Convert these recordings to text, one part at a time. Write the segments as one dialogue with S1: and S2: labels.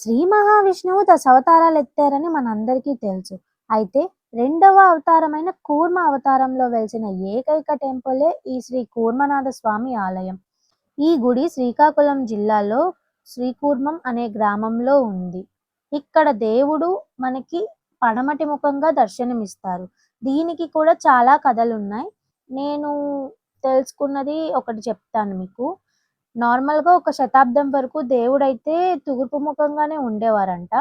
S1: శ్రీ మహావిష్ణువు దశ అవతారాలు ఎత్తారని మనందరికీ తెలుసు. అయితే రెండవ అవతారమైన కూర్మ అవతారంలో వెలిసిన ఏకైక టెంపులే ఈ శ్రీ కూర్మనాథ స్వామి ఆలయం. ఈ గుడి శ్రీకాకుళం జిల్లాలో శ్రీకూర్మం అనే గ్రామంలో ఉంది. ఇక్కడ దేవుడు మనకి పడమటి ముఖంగా దర్శనమిస్తారు. దీనికి కూడా చాలా కథలు ఉన్నాయి నేను తెలుసుకున్నది ఒకటి చెప్తాను మీకు. నార్మల్‌గా ఒక శతాబ్దం వరకు దేవుడైతే తూర్పు ముఖంగానే ఉండేవారంట.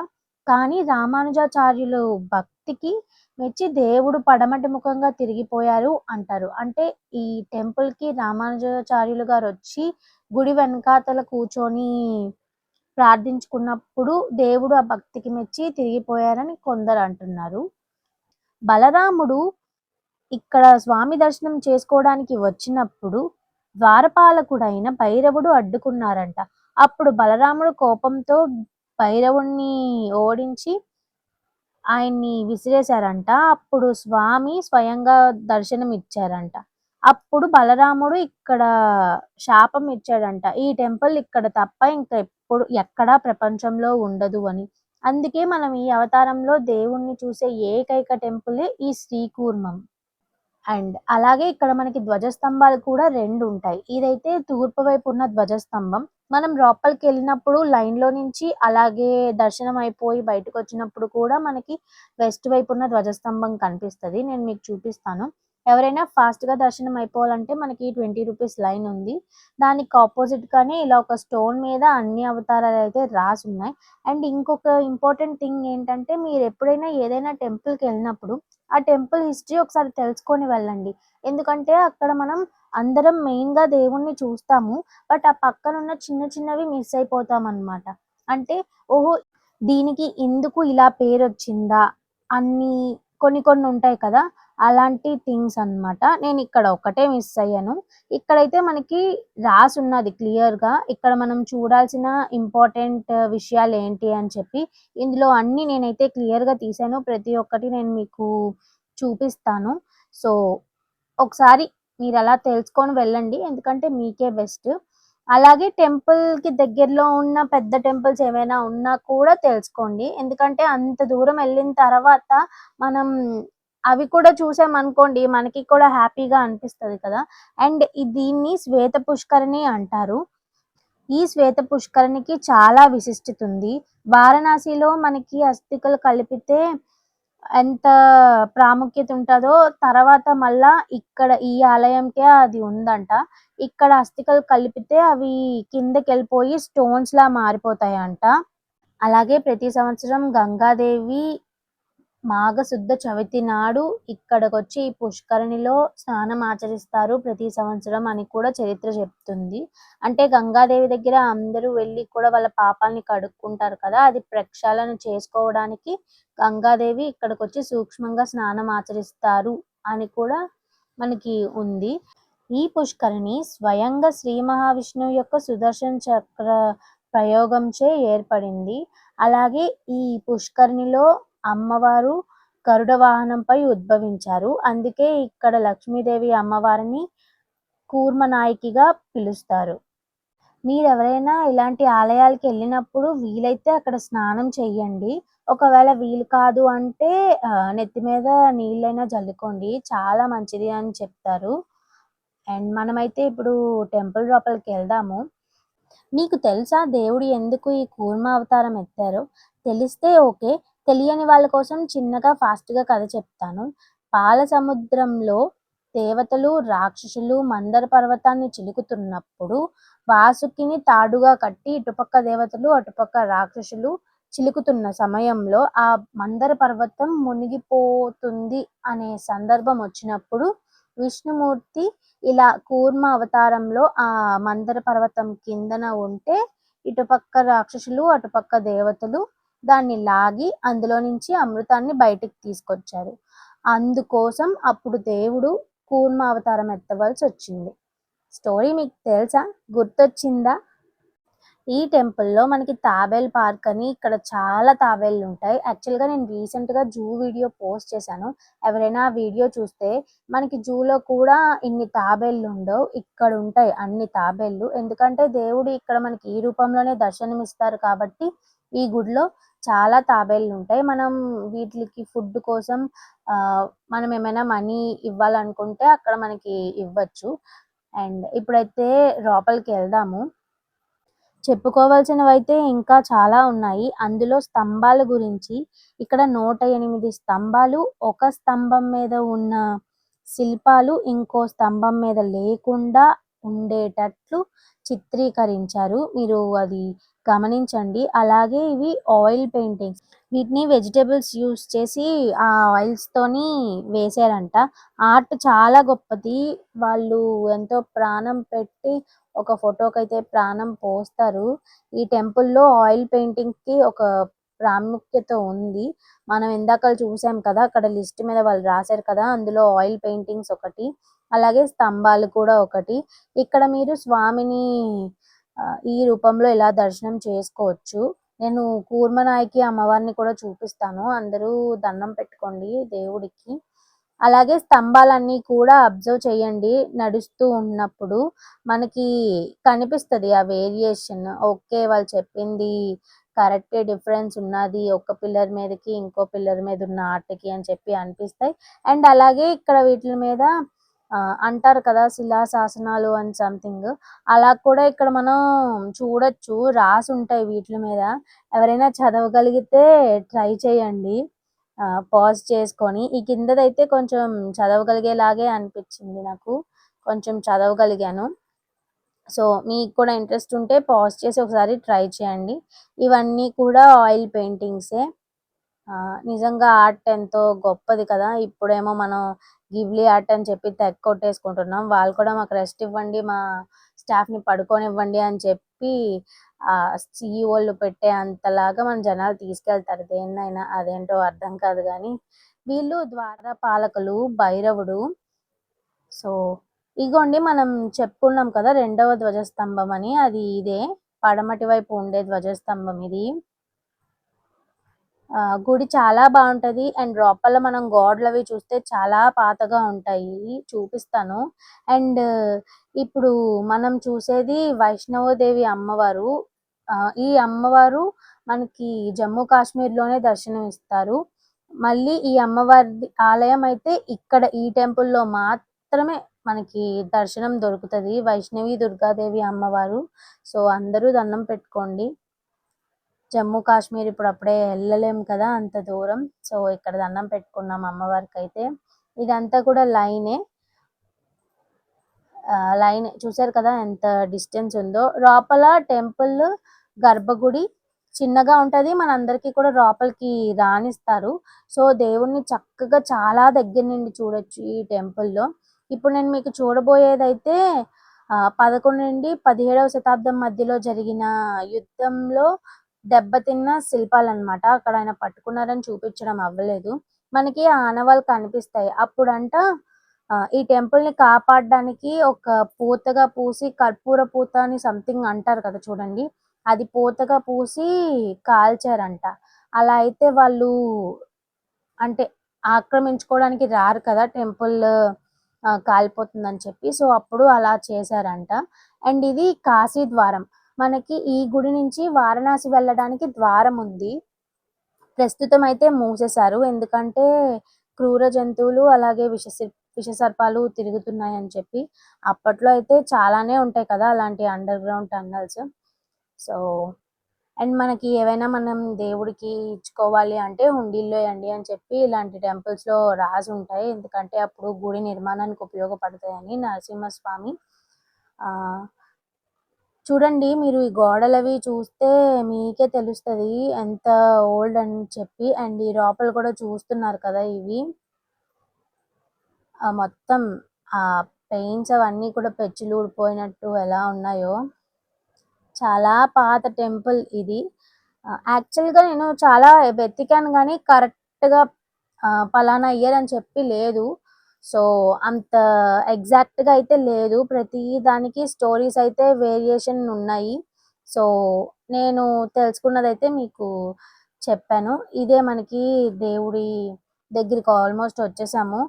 S1: కానీ రామానుజాచార్యులు భక్తికి మెచ్చి దేవుడు పడమటి ముఖంగా తిరిగిపోయారు అంటారు. అంటే ఈ టెంపుల్‌కి రామానుజాచార్యులు గారు వచ్చి గుడి వెనకాతల కూర్చొని ప్రార్థించుకున్నప్పుడు దేవుడు ఆ భక్తికి మెచ్చి తిరిగిపోయారని కొందరు అంటున్నారు. బలరాముడు ఇక్కడ స్వామి దర్శనం చేసుకోవడానికి వచ్చినప్పుడు ద్వారపాలకుడైన భైరవుడు అడ్డుకున్నారంట. అప్పుడు బలరాముడు కోపంతో భైరవుణ్ణి ఓడించి ఆయన్ని విసిరేశారంట. అప్పుడు స్వామి స్వయంగా దర్శనం ఇచ్చారంట అప్పుడు బలరాముడు ఇక్కడ శాపం ఇచ్చాడంట. ఈ టెంపుల్ ఇక్కడ తప్ప ఇంకా ఎప్పుడు ఎక్కడా ప్రపంచంలో ఉండదు అని. అందుకే మనం ఈ అవతారంలో దేవుణ్ణి చూసే ఏకైక టెంపులే ఈ శ్రీకూర్మం. అండ్ అలాగే ఇక్కడ మనకి ధ్వజస్తంభాలు కూడా రెండు ఉంటాయి. ఇదైతే తూర్పు వైపు ఉన్న ధ్వజస్తంభం. మనం లోపలికి వెళ్ళినప్పుడు లైన్లో నుంచి అలాగే దర్శనం అయిపోయి బయటకు వచ్చినప్పుడు కూడా మనకి వెస్ట్ వైపు ఉన్న ధ్వజస్తంభం కనిపిస్తుంది. నేను మీకు చూపిస్తాను. ఎవరైనా ఫాస్ట్గా దర్శనం అయిపోవాలంటే మనకి ట్వంటీ రూపీస్ లైన్ ఉంది. దానికి ఆపోజిట్ కానీ ఇలా ఒక స్టోన్ మీద అన్ని అవతారాలు అయితే రాసి ఉన్నాయి అండ్ ఇంకొక ఇంపార్టెంట్ థింగ్ ఏంటంటే మీరు ఎప్పుడైనా ఏదైనా టెంపుల్కి వెళ్ళినప్పుడు ఆ టెంపుల్ హిస్టరీ ఒకసారి తెలుసుకొని వెళ్ళండి. ఎందుకంటే అక్కడ మనం అందరం మెయిన్గా దేవుణ్ణి చూస్తాము బట్ ఆ పక్కన ఉన్న చిన్న చిన్నవి మిస్ అయిపోతాం అన్నమాట అంటే ఓహో దీనికి ఎందుకు ఇలా పేరు వచ్చిందా అన్ని కొన్ని కొన్ని ఉంటాయి కదా అలాంటి థింగ్స్ అన్నమాట. నేను ఇక్కడ ఒకటే మిస్ అయ్యాను. ఇక్కడైతే మనకి రాసి ఉన్నది క్లియర్గా ఇక్కడ మనం చూడాల్సిన ఇంపార్టెంట్ విషయాలు ఏంటి అని చెప్పి ఇందులో అన్ని నేనైతే క్లియర్గా తీసాను. ప్రతి ఒక్కటి నేను మీకు చూపిస్తాను. సో ఒకసారి మీరు అలా తెలుసుకొని వెళ్ళండి. ఎందుకంటే మీకే బెస్ట్. అలాగే టెంపుల్కి దగ్గరలో ఉన్న పెద్ద టెంపుల్స్ ఏమైనా ఉన్నా కూడా తెలుసుకోండి. ఎందుకంటే అంత దూరం వెళ్ళిన తర్వాత మనం అవి కూడా చూసామనుకోండి మనకి కూడా హ్యాపీగా అనిపిస్తది కదా. అండ్ దీన్ని శ్వేత పుష్కరిణి అంటారు. ఈ శ్వేత పుష్కరిణికి చాలా విశిష్టత ఉంది వారణాసిలో మనకి అస్థికలు కలిపితే ఎంత ప్రాముఖ్యత ఉంటుందో తర్వాత మళ్ళా ఇక్కడ ఈ ఆలయంకే అది ఉందంట. ఇక్కడ అస్థికలు కలిపితే అవి కిందకి వెళ్ళిపోయి స్టోన్స్ లా మారిపోతాయంట. అలాగే ప్రతి సంవత్సరం గంగాదేవి మాఘశుద్ధ చవితి నాడు ఇక్కడికి వచ్చి ఈ పుష్కరిణిలో స్నానం ఆచరిస్తారు ప్రతి సంవత్సరం అని కూడా చరిత్ర చెప్తుంది. అంటే గంగాదేవి దగ్గర అందరూ వెళ్ళి కూడా వాళ్ళ పాపాలని కడుక్కుంటారు కదా అది ప్రక్షాళన చేసుకోవడానికి గంగాదేవి ఇక్కడికి వచ్చి సూక్ష్మంగా స్నానం ఆచరిస్తారు అని కూడా మనకి ఉంది. ఈ పుష్కరిణి స్వయంగా శ్రీ మహావిష్ణువు యొక్క సుదర్శన చక్ర ప్రయోగంచే ఏర్పడింది. అలాగే ఈ పుష్కరిణిలో అమ్మవారు గరుడ వాహనంపై ఉద్భవించారు. అందుకే ఇక్కడ లక్ష్మీదేవి అమ్మవారిని కూర్మనాయకిగా పిలుస్తారు. మీరు ఎవరైనా ఇలాంటి ఆలయాలకు వెళ్ళినప్పుడు వీలైతే అక్కడ స్నానం చేయండి ఒకవేళ వీలు కాదు అంటే నెత్తి మీద నీళ్ళైనా జల్లుకోండి. చాలా మంచిది అని చెప్తారు. అండ్ మనమైతే ఇప్పుడు టెంపుల్ లోపలికి వెళ్దాము. మీకు తెలుసా దేవుడు ఎందుకు ఈ కూర్మ అవతారం ఎత్తారో? తెలిస్తే ఓకే. తెలియని వాళ్ళ కోసం చిన్నగా ఫాస్ట్గా కథ చెప్తాను. పాల సముద్రంలో దేవతలు రాక్షసులు మందర పర్వతాన్ని చిలుకుతున్నప్పుడు వాసుకిని తాడుగా కట్టి ఇటుపక్క దేవతలు అటుపక్క రాక్షసులు చిలుకుతున్న సమయంలో ఆ మందర పర్వతం మునిగిపోతుంది అనే సందర్భం వచ్చినప్పుడు విష్ణుమూర్తి ఇలా కూర్మ అవతారంలో ఆ మందర పర్వతం కిందన ఉంటే ఇటుపక్క రాక్షసులు అటుపక్క దేవతలు దాన్ని లాగి అందులో నుంచి అమృతాన్ని బయటికి తీసుకొచ్చారు అందుకోసం అప్పుడు దేవుడు కూర్మ అవతారం ఎత్తవలసి వచ్చింది స్టోరీ మీకు తెలుసా గుర్తొచ్చిందా ఈ టెంపుల్‌లో మనకి తాబేల్ పార్క్ అని ఇక్కడ చాలా తాబేళ్ళుంటాయి. యాక్చువల్‌గా నేను రీసెంట్‌గా జూ వీడియో పోస్ట్ చేశాను. ఎవరైనా వీడియో చూస్తే మనకి జూలో కూడా ఇన్ని ఇక్కడ ఉంటాయి అన్ని తాబేళ్ళు. ఎందుకంటే దేవుడు ఇక్కడ మనకి ఈ రూపంలోనే దర్శనమిస్తారు కాబట్టి ఈ గుడిలో చాలా తాబేళ్ళుంటాయి. మనం వీటికి ఫుడ్ కోసం మనం ఏమైనా మనీ ఇవ్వాలనుకుంటే అక్కడ మనకి ఇవ్వచ్చు. అండ్ ఇప్పుడైతే లోపలికి వెళ్దాము చెప్పుకోవాల్సినవి చెప్పుకోవాల్సినవైతే ఇంకా చాలా ఉన్నాయి. అందులో స్తంభాల గురించి ఇక్కడ 108 స్తంభాలు, ఒక స్తంభం మీద ఉన్న శిల్పాలు ఇంకో స్తంభం మీద లేకుండా ఉండేటట్లు చిత్రీకరించారు. మీరు అది గమనించండి. అలాగే ఇవి ఆయిల్ పెయింటింగ్స్. వీటిని వెజిటేబుల్స్ యూస్ చేసి ఆ ఆయిల్స్‌తోని వేశారంట. ఆర్ట్ చాలా గొప్పది. వాళ్ళు ఎంతో ప్రాణం పెట్టి ఒక ఫోటోకైతే ప్రాణం పోస్తారు. ఈ టెంపుల్‌లో ఆయిల్ పెయింటింగ్‌కి ఒక ప్రాముఖ్యత ఉంది. మనం ఇందాక చూసాం కదా! అక్కడ లిస్ట్ మీద వాళ్ళు రాశారు కదా! అందులో ఆయిల్ పెయింటింగ్స్ ఒకటి. అలాగే స్తంభాలు కూడా ఒకటి. ఇక్కడ మీరు స్వామిని ఈ రూపంలో ఇలా దర్శనం చేసుకోవచ్చు. నేను కూర్మనాయకి అమ్మవారిని కూడా చూపిస్తాను. అందరూ దండం పెట్టుకోండి దేవుడికి. అలాగే స్తంభాలన్నీ కూడా అబ్జర్వ్ చేయండి నడుస్తూ ఉన్నప్పుడు. మనకి కనిపిస్తుంది ఆ వేరియేషన్. ఓకే. వాళ్ళు చెప్పింది కరెక్ట్ డిఫరెన్స్ ఉన్నది. ఒక పిల్లర్ మీదకి, ఇంకో పిల్లర్ మీద ఉన్న ఆటకి అని చెప్పి అనిపిస్తాయి. అండ్ అలాగే ఇక్కడ వీటి మీద అంటారు కదా! శిలా శాసనాలు అని సంథింగ్ అలా కూడా ఇక్కడ మనం చూడొచ్చు. రాసి ఉంటాయి వీటి మీద. ఎవరైనా చదవగలిగితే ట్రై చేయండి. పాజ్ చేసుకొని. ఈ కిందదైతే కొంచెం చదవగలిగేలాగే అనిపించింది నాకు. కొంచెం చదవగలిగాను. సో, మీకు కూడా ఇంట్రెస్ట్ ఉంటే పాజ్ చేసి ఒకసారి ట్రై చేయండి. ఇవన్నీ కూడా ఆయిల్ పెయింటింగ్సే. నిజంగా ఆర్ట్ ఎంతో గొప్పది కదా! ఇప్పుడేమో మనం గిబ్లీ ఆర్ట్ అని చెప్పి తెగ కొట్టేసుకుంటున్నాం. వాళ్ళు కూడా మాకు రెస్ట్ ఇవ్వండి. మా స్టాఫ్‌ని పడుకోనివ్వండి అని చెప్పి ఆహ్, సీఈఓలు పెట్టే అంతలాగా మన జనాలు తీసుకెళ్తారు దేన్నైనా. అదేంటో అర్థం కాదు కానీ వీళ్ళు ద్వార పాలకులు భైరవుడు. సో, ఇగోండి మనం చెప్పుకున్నాం కదా! రెండవ ధ్వజస్తంభం అని. అది ఇదే. పడమటి వైపు ఉండే ధ్వజస్తంభం ఇది. గుడి చాలా బాగుంటది అండ్ లోపల మనం గోడలవి చూస్తే చాలా పాతగా ఉంటాయి. చూపిస్తాను. అండ్ ఇప్పుడు మనం చూసేది వైష్ణవదేవి అమ్మవారు. ఈ అమ్మవారు మనకి జమ్మూ కాశ్మీర్‌లోనే దర్శనమిస్తారు. మళ్ళీ ఈ అమ్మవారి ఆలయం అయితే ఇక్కడ ఈ టెంపుల్‌లో మాత్రమే మనకి దర్శనం దొరుకుతది. వైష్ణవి దుర్గాదేవి అమ్మవారు. సో, అందరూ దండం పెట్టుకోండి. జమ్మూ కాశ్మీర్ ఇప్పుడు అప్పుడే వెళ్ళలేము కదా! అంత దూరం. సో, ఇక్కడ దండం పెట్టుకున్నాం అమ్మవారికి అయితే ఇదంతా కూడా లైనే. లైన్ చూసారు కదా! ఎంత డిస్టెన్స్ ఉందో. లోపల టెంపుల్ గర్భగుడి చిన్నగా ఉంటుంది మనందరికీ కూడా లోపలికి రాణిస్తారు సో, దేవుడిని చక్కగా చాలా దగ్గర నుండి చూడొచ్చు ఈ టెంపుల్‌లో. ఇప్పుడు నేను మీకు చూడబోయేదైతే పదకొండు నుండి పదిహేడవ శతాబ్దం మధ్యలో జరిగిన యుద్ధంలో దెబ్బతిన్న శిల్పాలన్నమాట. అక్కడ ఆయన పట్టుకున్నారని చూపించడం అవ్వలేదు. మనకి ఆనవాళ్ళు కనిపిస్తాయి. అప్పుడంట ఈ ఈ టెంపుల్‌ని కాపాడడానికి ఒక పూతగా పూసి కర్పూర పూత అని సంథింగ్ అంటారు కదా! చూడండి. అది పూతగా పూసి కాల్చారంట. అలా అయితే వాళ్ళు అంటే ఆక్రమించుకోవడానికి రారు కదా! టెంపుల్ కాలిపోతుందని చెప్పి. సో, అప్పుడు అలా చేశారంట. అండ్ ఇది కాశీ ద్వారం. మనకి ఈ గుడి నుంచి వారణాసి వెళ్ళడానికి ద్వారం ఉంది. ప్రస్తుతం అయితే మూసేశారు. ఎందుకంటే క్రూర జంతువులు అలాగే విష సి విషసర్పాలు తిరుగుతున్నాయని చెప్పి. అప్పట్లో అయితే చాలానే ఉంటాయి కదా! అలాంటి underground tunnels so, and మనకి ఏవైనా మనం దేవుడికి ఇచ్చుకోవాలి అంటే హుండీల్లో అండి అని చెప్పి ఇలాంటి టెంపుల్స్‌లో రాసుంటాయి. ఎందుకంటే అప్పుడు గుడి నిర్మాణానికి ఉపయోగపడతాయని నరసింహస్వామి. చూడండి మీరు ఈ గోడలవి చూస్తే మీకే తెలుస్తది ఎంత ఓల్డ్ అని చెప్పి. అండ్ ఈ లోపల కూడా చూస్తున్నారు కదా! ఇవి. ఆ మొత్తం ఆ పెయింట్స్ అవన్నీ కూడా పెచ్చులు ఊడిపోయినట్టు ఎలా ఉన్నాయో. చాలా పాత టెంపుల్ ఇది. యాక్చువల్‌గా నేను చాలా వెతికాను కానీ కరెక్ట్‌గా పలానా ఇయర్ అని చెప్పి లేదు. సో, అంత ఎగ్జాక్ట్‌గా అయితే లేదు. ప్రతి దానికి స్టోరీస్ అయితే వేరియేషన్ ఉన్నాయి. సో నేను తెలుసుకున్నదైతే మీకు చెప్పాను ఇదే మనకి దేవుడి దగ్గరికి ఆల్మోస్ట్ వచ్చేసాము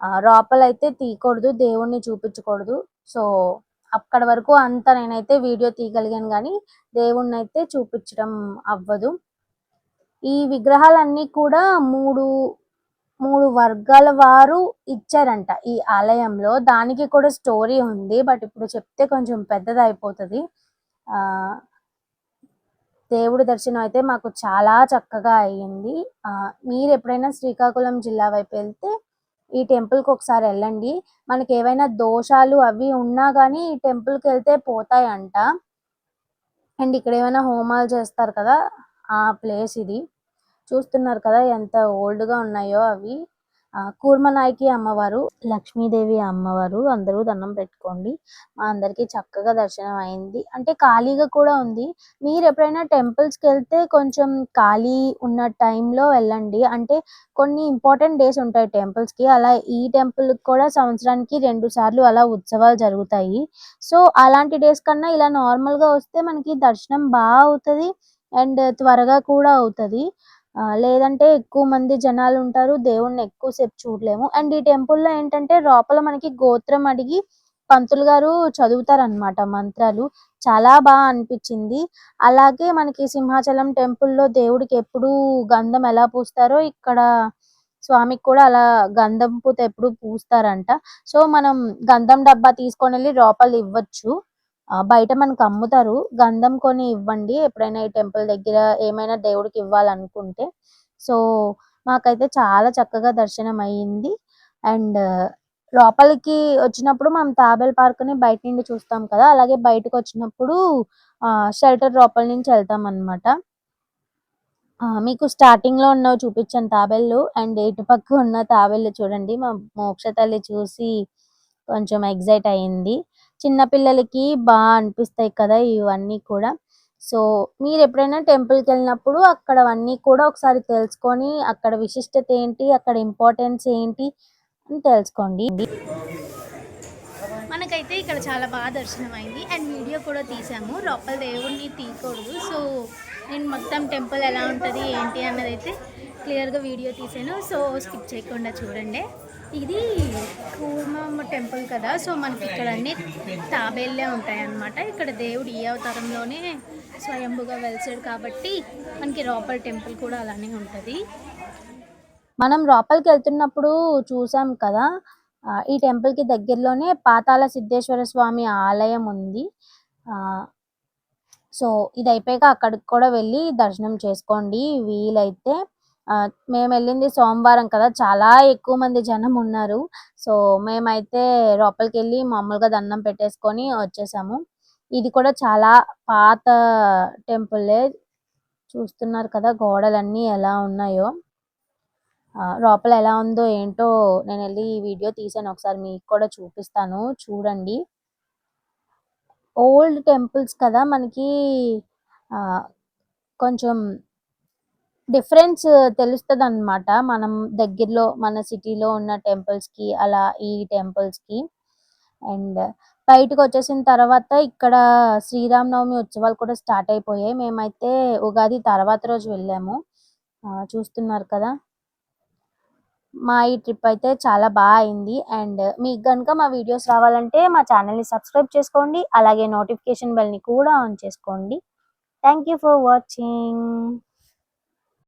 S1: ఆ, అయితే తీయకూడదు దేవుణ్ణి చూపించకూడదు సో అక్కడ వరకు అంత నేనైతే వీడియో తీయగలిగాను కానీ దేవుణ్ణి అయితే చూపించడం అవ్వదు ఈ విగ్రహాలన్నీ కూడా మూడు మూడు వర్గాల వారు ఇచ్చారంట ఈ ఆలయంలో. దానికి కూడా స్టోరీ ఉంది బట్ ఇప్పుడు చెప్తే కొంచెం పెద్దది అయిపోతుంది దేవుడి దర్శనం అయితే మాకు చాలా చక్కగా అయ్యింది. మీరు ఎప్పుడైనా శ్రీకాకుళం జిల్లా వైపు వెళ్తే ఈ టెంపుల్కి ఒకసారి వెళ్ళండి. మనకి ఏవైనా దోషాలు అవి ఉన్నా కానీ ఈ టెంపుల్కి వెళ్తే పోతాయంట. అండ్ ఇక్కడ ఏమైనా హోమాలు చేస్తారు కదా ఆ ప్లేస్ ఇది. చూస్తున్నారు కదా ఎంత ఓల్డ్గా ఉన్నాయో అవి. కూర్మనాయకి అమ్మవారు లక్ష్మీదేవి అమ్మవారు అందరూ దండం పెట్టుకోండి. మా అందరికి చక్కగా దర్శనం అయింది. అంటే ఖాళీగా కూడా ఉంది. మీరు ఎప్పుడైనా టెంపుల్స్కి వెళ్తే కొంచెం ఖాళీ ఉన్న టైంలో వెళ్ళండి. అంటే కొన్ని ఇంపార్టెంట్ డేస్ ఉంటాయి టెంపుల్స్కి. అలా ఈ టెంపుల్ కూడా సంవత్సరానికి రెండు సార్లు అలా ఉత్సవాలు జరుగుతాయి. సో అలాంటి డేస్ కన్నా ఇలా నార్మల్గా వస్తే మనకి దర్శనం బాగా అవుతది. అండ్ త్వరగా కూడా అవుతది. లేదంటే ఎక్కువ మంది జనాలు ఉంటారు దేవుణ్ణి ఎక్కువసేపు చూడలేము. అండ్ ఈ టెంపుల్లో ఏంటంటే లోపల మనకి గోత్రం అడిగి పంతులు గారు చదువుతారనమాట మంత్రాలు. చాలా బాగా అనిపించింది. అలాగే మనకి సింహాచలం టెంపుల్లో దేవుడికి ఎప్పుడు గంధం ఎలా పూస్తారో ఇక్కడ స్వామికి కూడా అలా గంధం పూత ఎప్పుడు పూస్తారంట. సో మనం గంధం డబ్బా తీసుకొని వెళ్ళి లోపల ఇవ్వచ్చు. బయట మనకు అమ్ముతారు. గంధం కొని ఇవ్వండి. ఎప్పుడైనా ఈ టెంపుల్ దగ్గర ఏమైనా దేవుడికి ఇవ్వాలనుకుంటే. సో మాకైతే చాలా చక్కగా దర్శనం అయ్యింది అండ్ లోపలికి వచ్చినప్పుడు మనం తాబేల్ పార్క్ని బయట నుండి చూస్తాం కదా. అలాగే బయటకు వచ్చినప్పుడు షెల్టర్ లోపల నుంచి వెళ్తాం అన్నమాట. మీకు స్టార్టింగ్లో ఉన్నవి చూపించాను తాబేళ్ళు. అండ్ ఇటు పక్క ఉన్న తాబేళ్ళు చూడండి. మా మోక్ష తల్లి చూసి కొంచెం ఎగ్జైట్ అయింది. చిన్నపిల్లలకి బాగా అనిపిస్తాయి కదా ఇవన్నీ కూడా. సో మీరు ఎప్పుడైనా టెంపుల్కి వెళ్ళినప్పుడు అక్కడ అవన్నీ కూడా ఒకసారి తెలుసుకొని అక్కడ విశిష్టత ఏంటి అక్కడ ఇంపార్టెన్స్ ఏంటి అని తెలుసుకోండి.
S2: మనకైతే ఇక్కడ చాలా బాగా దర్శనం అయింది అండ్ వీడియో కూడా తీసాము. లోపల దేవుడిని తీయకూడదు. సో నేను మొత్తం టెంపుల్ ఎలా ఉంటుంది ఏంటి అన్నది అయితే క్లియర్గా వీడియో తీసాను. సో స్కిప్ చేయకుండా చూడండి. ఇది పూర్వం టెంపుల్ కదా సో మనకి ఇక్కడ అన్ని తాబేళ్ళే ఉంటాయి అన్నమాట ఇక్కడ దేవుడు ఈ అవతారంలోనే స్వయంభుగా వెలిసాడు కాబట్టి మనకి రాపల్ టెంపుల్ కూడా అలానే ఉంటుంది.
S1: మనం లోపలికి వెళ్తున్నప్పుడు చూసాం కదా ఈ టెంపుల్కి దగ్గరలోనే పాతాళ సిద్ధేశ్వర స్వామి ఆలయం ఉంది. ఆ సో ఇది అయిపోయాక అక్కడికి కూడా వెళ్ళి దర్శనం చేసుకోండి వీలైతే. మేము వెళ్ళింది సోమవారం కదా చాలా ఎక్కువ మంది జనం ఉన్నారు. సో మేమైతే లోపలికి వెళ్ళి మామూలుగా దండం పెట్టేసుకొని వచ్చేసాము. ఇది కూడా చాలా పాత టెంపులే. చూస్తున్నారు కదా గోడలన్నీ ఎలా ఉన్నాయో. లోపల ఎలా ఉందో ఏంటో నేను వెళ్ళి ఈ వీడియో తీసాను. ఒకసారి మీకు కూడా చూపిస్తాను. చూడండి. ఓల్డ్ టెంపుల్స్ కదా మనకి కొంచెం డిఫరెన్స్ తెలుస్తుంది అనమాట మనం దగ్గరలో మన సిటీలో ఉన్న టెంపుల్స్కి కి అలా ఈ టెంపుల్స్కి కి. అండ్ బయటకు వచ్చేసిన తర్వాత ఇక్కడ శ్రీరామనవమి ఉత్సవాలు కూడా స్టార్ట్ అయిపోయాయి. మేమైతే ఉగాది తర్వాత రోజు వెళ్ళాము. చూస్తున్నారు కదా. మా ఈ ట్రిప్ అయితే చాలా బాగా అయింది. అండ్ మీకు కనుక మా వీడియోస్ రావాలంటే మా ఛానల్ని సబ్స్క్రైబ్ చేసుకోండి. అలాగే నోటిఫికేషన్ బెల్ని కూడా ఆన్ చేసుకోండి. Thank you for watching